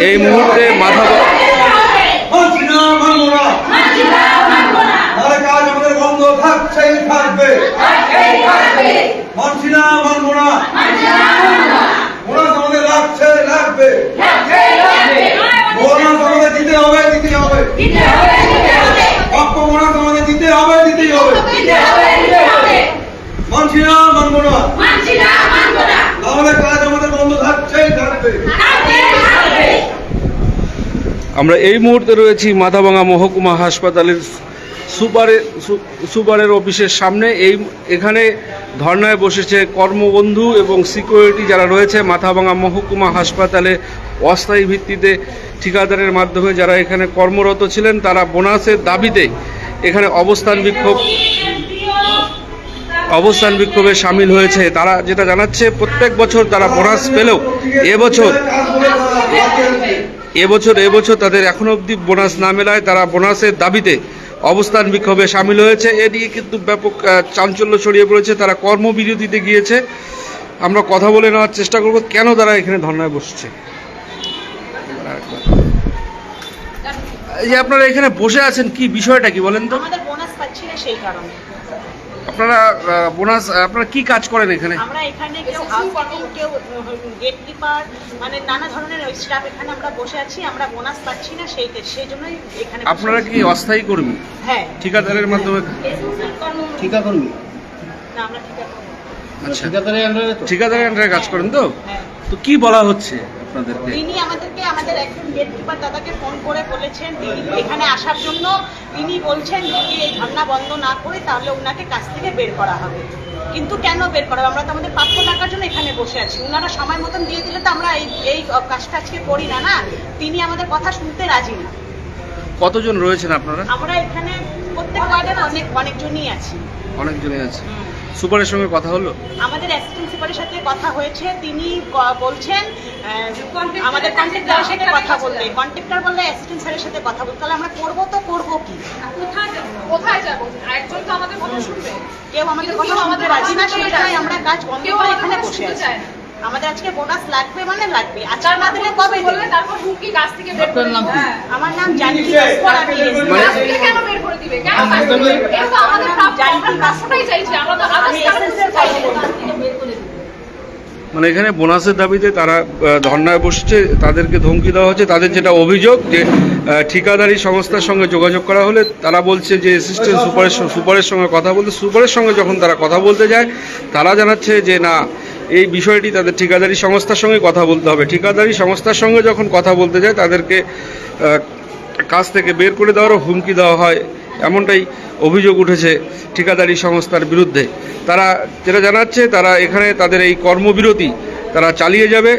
এই মুহূর্তে মাথা মানছি না মানবো না। তাহলে কাজ আমাদের বন্ধ থাকছেই থাকবে মানছি না মানবো আমাদের লাগছে লাগবে আমাদের দিতে হবে দিতে হবে প্রাপ্য আমাদের দিতে হবে দিতেই হবে মানছি না। মানবো না তাহলে কাজ আমাদের বন্ধ থাকছেই থাকবে। আমরা এই মুহূর্তে রয়েছি মাথাভাঙা মহকুমা হাসপাতালের সুপারের সুপারের অফিসের সামনে। এই, এখানে ধর্নায় বসেছে কর্মবন্ধু এবং সিকিউরিটি যারা রয়েছে মাথাভাঙা মহকুমা হাসপাতালে অস্থায়ী ভিত্তিতে ঠিকাদারের মাধ্যমে যারা এখানে কর্মরত ছিলেন, তারা বোনাসের দাবিতে এখানে অবস্থান বিক্ষোভ অবস্থান বিক্ষোভে সামিল হয়েছে। তারা যেটা জানাচ্ছে, প্রত্যেক বছর তারা বোনাস পেলেও এবছর এবছর এবছর তাদের এখনও অবধি বোনাস না মেলায় তারা বোনাসের দাবিতে অবস্থান বিক্ষোভে সামিল হয়েছে। এদিকে কিন্তু ব্যাপক চাঞ্চল্য ছড়িয়ে পড়েছে। তারা কর্মবিরতিতে গিয়েছে। আমরা কথা বলে নেওয়ার চেষ্টা করব। কেন তারা এখানে ধর্নায় বসছে? যে আপনারা এখানে বসে আছেন, কি বিষয়টা কি বলেন তো? আমাদের বোনাস পাচ্ছি না সেই কারণে। আপনারা বোনাস আপনারা কি কাজ করেন এখানে? আমরা এখানে কেউ হাউসকিপিং কেউ গেট কিপার মানে নানা ধরনের স্টাফ এখানে আমরা বসে আছি আমরা বোনাস পাচ্ছি না সেই সেই জন্যই এখানে আপনারা কি অস্থায়ী কর্মী? হ্যাঁ। ঠিকাদারের মাধ্যমে? ঠিকাকর্মী। না আমরা ঠিক আছে আচ্ছা। ঠিকাদারের আন্ডারে তো? ঠিকাদারের আন্ডারে কাজ করেন তো? হ্যাঁ। তো কি বলা হচ্ছে? আপনাদেরকে? তিনি আমাদেরকে আমাদের একজন গেটকিপার দাদাকে ফোন করে বলেছেন তিনি এখানে আসার জন্য তিনি বলছেন যদি এই ধর্না বন্ধ না করে তাহলে ওনাকে কাছ থেকে বের করা হবে। কিন্তু কেন বের করা আমরা তো আমাদের প্রাপ্য টাকার জন্য এখানে বসে আছি। ওনারা সময় মতন দিয়ে দিলে তো আমরা এই এই কাজটা আজকে করি না না? তিনি আমাদের কথা শুনতে রাজি না। কতজন রয়েছেন আপনারা? আমরা এখানে প্রত্যেক ওয়ার্ডের অনেক অনেকজনই আছি। অনেকজনই আছে। সুপারের সঙ্গে কথা হলো? আমাদের অ্যাসিস্ট্যান্ট সুপারের সাথে কথা হয়েছে। তিনি বলছেন আমাদের কন্ট্রাক্টরের সাথে কথা বলতে কন্ট্রাক্টর বললে অ্যাসিস্ট্যান্ট স্যারের সাথে কথা বলতে তাহলে আমরা করব তো করব কি? কোথায় যাব? কোথায় যাব? একজন তো আমাদের কথা শুনবে। কেউ আমাদের কথা শুনতে আমাদের রাজি না সেটাই আমরা কাজ বন্ধ করে এখানে বসে আছি। আমাদের আজকে বোনাস লাগবে মানে লাগবে। আচার না দিলে কবে বললে তারপর হুমকি গাছ থেকে বের করে আপনার নাম কি? হ্যাঁ। আমার নাম জানি মানে- কেন বের করে দিবে? কেন আপনার গাছ থেকে নাম- বের- এটা তো আমাদের প্রাপ্য আমরা প্রাপ্যটাই চাইছি আমরা তো আদার্স আমি কারণে এসএসএর চাইছি না। পাইনি। গাছ থেকে বের করে দিবে মানে এখানে বোনাসের দাবিতে তারা ধর্নায় বসছে, তাদেরকে ধমকি দেওয়া হচ্ছে, তাদের যেটা অভিযোগ যে ঠিকাদারি সংস্থার সঙ্গে যোগাযোগ করা হলে তারা বলছে যে অ্যাসিস্ট্যান্ট সুপারের সুপারের সঙ্গে কথা বলতে, সুপারের সঙ্গে যখন তারা কথা বলতে যায়, তারা জানাচ্ছে যে না, এই বিষয়টি তাদের ঠিকাদারি সংস্থার সঙ্গে কথা বলতে হবে। ঠিকাদারি সংস্থার সঙ্গে যখন কথা বলতে যায়, তাদেরকে কাজ থেকে বের করে দেওয়ারও হুমকি দেওয়া হয়, এমনটাই অভিযোগ উঠেছে ঠিকাদারি সংস্থার বিরুদ্ধে। তারা যেটা জানাচ্ছে তারা এখানে তাদের এই কর্মবিরতি তারা চালিয়ে যাবে।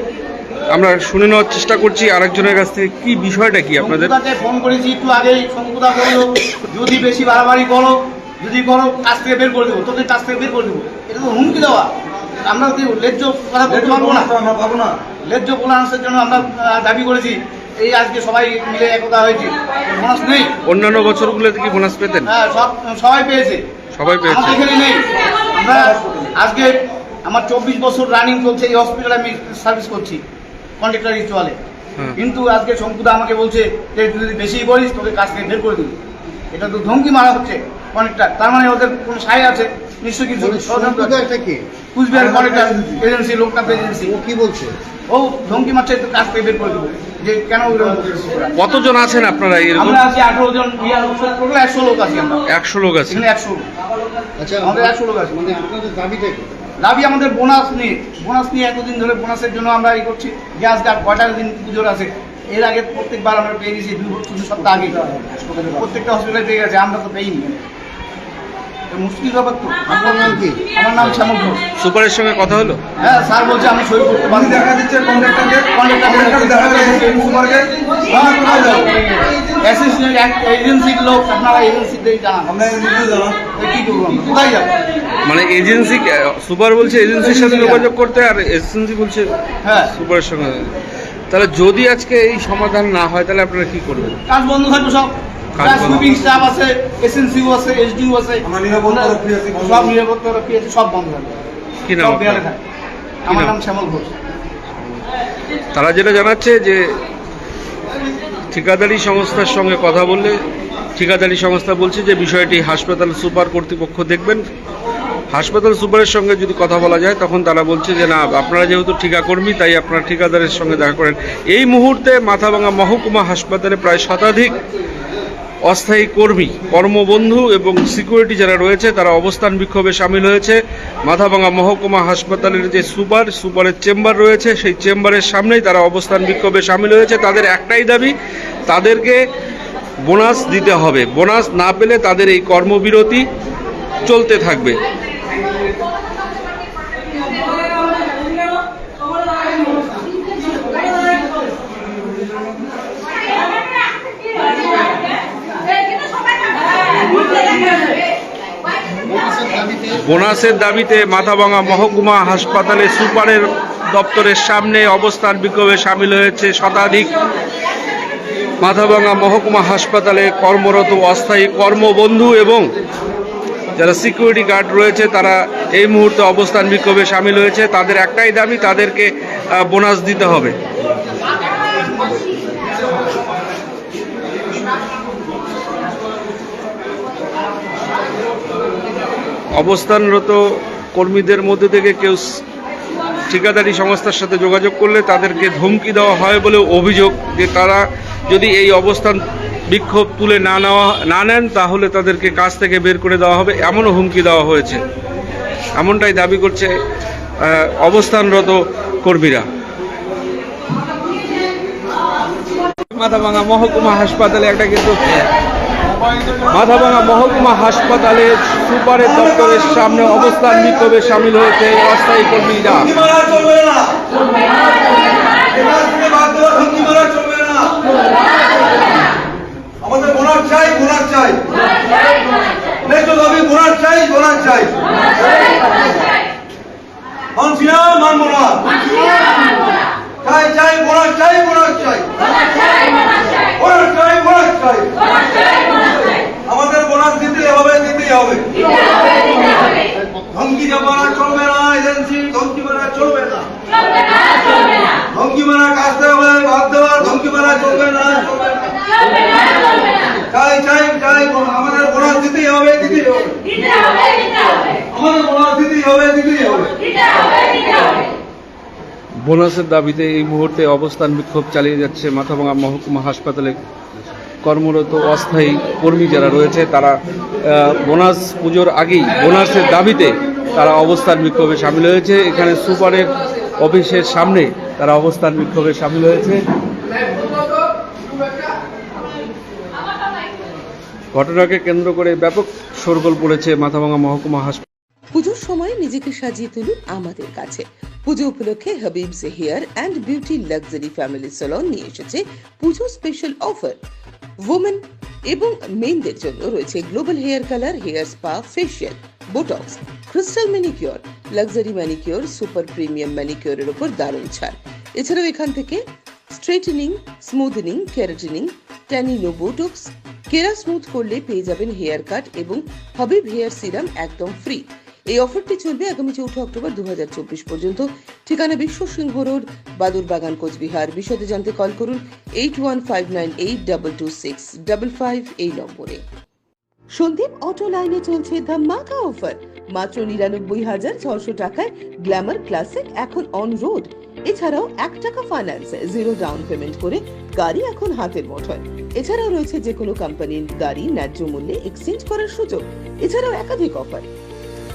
আমরা শুনে নেওয়ার চেষ্টা করছি আরেকজনের কাছ থেকে কি বিষয়টা কি আপনাদের? ফোন করেছি একটু আগেই শঙ্কুদা বলল যদি বেশি বাড়াবাড়ি করো যদি করো কাজ থেকে বের করে দেবো তোদের কাজ থেকে বের করে দেবো। এটা তো হুমকি দেওয়া। আমরা কি লেজ্জ কথা বলতে পারব না। লেজ্জ বোনাসের জন্য আমরা দাবি করেছি এই আজকে সবাই মিলে একতা হয়েছে। বোনাস নেই। অন্যান্য বছরগুলোতে কি বোনাস পেতেন? হ্যাঁ সব সবাই পেয়েছে। সবাই পেয়েছে। এখানে নেই। আমরা আজকে আমার চব্বিশ বছর রানিং চলছে এই হসপিটালে আমি সার্ভিস করছি কন্ট্রাক্টর চলে হ্যাঁ। কিন্তু আজকে শঙ্কুদা আমাকে বলছে যে তুই যদি বেশি বলিস তোকে কাজ থেকে বের করে দিবি। এটা তো ধমকি মারা হচ্ছে কন্ট্রাক্টর তার মানে ওদের কোনো সাই আছে? নিশ্চয়ই কিছু ষড়যন্ত্র এটা কি? Coochbehar contractor agency Loknath agency ও কি বলছে? ও ধমকি মারছে তো কাজ থেকে বের করে দেবো। যে কেন? কতজন আছেন আপনারা এরকম আমরা আছি আঠারো জন টোটাল একশো লোক আছি আমরা। একশো লোক আছে এখানে একশো লোক। আচ্ছা আমাদের একশো লোক আছে। মানে আপনাদের দাবিটা কি? দাবি আমাদের বোনাস নিয়ে। বোনাস নিয়ে এতদিন ধরে বোনাসের জন্য আমরা এই করছি। গ্যাস গাছ কয়টা দিন পুজোর আছে? এর আগে প্রত্যেকবার আমরা পেয়ে গেছি দুই বছর সপ্তাহ আগে। প্রত্যেকটা হসপিটালে পেয়ে গেছে আমরা তো পেইনি। তো মুশকিল ব্যাপার তো। আপনার নাম কি? আমার নাম শ্যামল ঘোষ। সুপারের সঙ্গে কথা হলো? হ্যাঁ স্যার বলছে আমি সই করতে পারি। দেখা দিচ্ছে দেখা যাচ্ছে সুপারকে। হ্যাঁ অ্যাসিস্ট্যান্ট এজেন্সির লোক আপনারা এজেন্সিতেই জানান। আমরা নিজে জানান কি করব কোথায় যাব? মানে এজেন্সি সুপার বলছে এজেন্সির সাথে যোগাযোগ করতে আর এজেন্সি বলছে হ্যাঁ। সুপারের সঙ্গে। তাহলে যদি আজকে এই সমাধান না হয় তাহলে আপনারা কি করবেন? কাজ বন্ধ থাকবে সব। সুইপিং স্টাফ আছে আছে এসডিও আছে। সব নিরাপত্তা রক্ষী আছে সব বন্ধ থাকবে কি নাম আমার? নাম? শ্যামল ঘোষ। তারা যেটা জানাচ্ছে যে ঠিকাদারি সংস্থার সঙ্গে কথা বললে ঠিকাদারি সংস্থা বলছে যে বিষয়টি হাসপাতাল সুপার কর্তৃপক্ষ দেখবেন। হাসপাতাল সুপারের সঙ্গে যদি কথা বলা যায় তখন তারা বলছে যে না আপনারা যেহেতু ঠিকাকর্মী তাই আপনারা ঠিকাদারের সঙ্গে দেখা করেন। এই মুহূর্তে মাথাভাঙা মহকুমা হাসপাতালে প্রায় শতাধিক অস্থায়ী কর্মী, কর্মবন্ধু এবং সিকিউরিটি যারা রয়েছে, তারা অবস্থান বিক্ষোভে সামিল হয়েছে। মাথাভাঙা মহকুমা হাসপাতালের যে সুপার, সুপারের চেম্বার রয়েছে, সেই চেম্বারের সামনেই তারা অবস্থান বিক্ষোভে সামিল হয়েছে। তাদের একটাই দাবি, তাদেরকে বোনাস দিতে হবে। বোনাস না পেলে তাদের এই কর্মবিরতি চলতে থাকবে। বোনাসের দাবিতে মাথাভাঙা মহকুমা হাসপাতালে সুপারের দপ্তরের সামনে অবস্থান বিক্ষোভে সামিল হয়েছে শতাধিক মাথাভাঙা মহকুমা হাসপাতালে কর্মরত অস্থায়ী কর্মবন্ধু এবং যারা সিকিউরিটি গার্ড রয়েছে, তারা এই মুহূর্তে অবস্থান বিক্ষোভে সামিল হয়েছে। তাদের একটাই দাবি, তাদেরকে বোনাস দিতে হবে। অবস্থানরত কর্মীদের মধ্যে থেকে কেউ ঠিকাদারি সংস্থার সাথে যোগাযোগ করলে তাদেরকে ধমকি দেওয়া হয় বলে অভিযোগ যে তারা যদি এই অবস্থান বিক্ষোভ তুলে না নেওয়া, না নেন, তাহলে তাদেরকে কাজ থেকে বের করে দেওয়া হবে। এমনও হুমকি দেওয়া হয়েছে। এমনটাই দাবি করছে অবস্থানরত কর্মীরা। মাথাভাঙা মহকুমা হাসপাতালে একটা কিন্তু মাথাভাঙা মহকুমা হাসপাতালে সুপারের দপ্তরের সামনে অবস্থান বিক্ষোভে সামিল হয়েছে অস্থায়ী কর্মীরা ধমকি মারা চলবে না এখান থেকে বাদ দেওয়া ধমকি মারা চলবে না আমাদের বোনাস চাই বোনাস চাই ন্যায্য দাবি বোনাস চাই বোনাস চাই মানছি না মানবো না চাই চাই বোনাস চাই বোনাস চাই বোনাস চাই বোনাস চাই আমাদের বোনাস দিতে হবে। ধমকি মারা চলবে না এজেন্সি ধমকি মারা চলবে না। ধমকি মারা কাজতে হবে বাদ দেওয়ার ধমকি মারা চলবে না। চাই চাই চাই আমাদের বোনাস দিতেই হবে দিতেই হবে। আমাদের বোনাস দিতেই হবে দিতেই হবে। বোনাসের দাবিতে এই মুহূর্তে অবস্থান বিক্ষোভ চালিয়ে যাচ্ছে মাথাভাঙা মহকুমা হাসপাতালে। কর্মরত অস্থায়ী কর্মী যারা রয়েছে, তারা বোনাস পুজোর আগেই, বোনাসের দাবিতে তারা অবস্থান বিক্ষোভে সামিল হয়েছে। এখানে সুপারের অফিসের সামনে তারা অবস্থান বিক্ষোভে সামিল হয়েছে। ঘটনাকে কেন্দ্র করে ব্যাপক শোরগোল পড়েছে মাথাভাঙা মহকুমা হাসপাতাল। পুজোর সময় নিজেকে সাজিয়ে তুলুন আমাদের কাছে। পুজো উপলক্ষে Habib's hair and beauty luxury family salon নিয়ে এসেছে পুজো স্পেশাল অফার ওমেন এবং মেনদের জন্য রয়েছে global hair colour hair spa facial botox crystal manicure luxury manicure super premium ম্যানিকিওরের উপর দারুণ ছাড়। এছাড়াও এখান থেকে স্ট্রেটনিং স্মুথনিং ক্যারাটিনিং ট্যানিনো বোটক্স কেরা স্মুথ করলে পেয়ে যাবেন হেয়ার কাট এবং হাবিব হেয়ার সিরাম একদম ফ্রি এই অফারটি চলবে আগামী চৌঠা অক্টোবর দু হাজার চব্বিশ পর্যন্ত। ঠিকানা বিশ্ব সিংহ রোড বাদুর বাগান, কোচবিহার। বিশদে জানতে কল করুন eight one five nine eight double two six double five এই নম্বরে। সন্দীপ অটো লাইনে চলছে অফার। মাত্র নিরানব্বই হাজার ছশো টাকায় গ্ল্যামার ক্লাসিক এখন অন রোড এছাড়াও এক টাকা ফাইন্যান্স জিরো ডাউন পেমেন্ট করে গাড়ি এখন হাতের মুঠোয়। এছাড়াও রয়েছে যে কোনো কোম্পানির গাড়ি ন্যায্য মূল্যে এক্সচেঞ্জ করার সুযোগ। এছাড়াও একাধিক অফার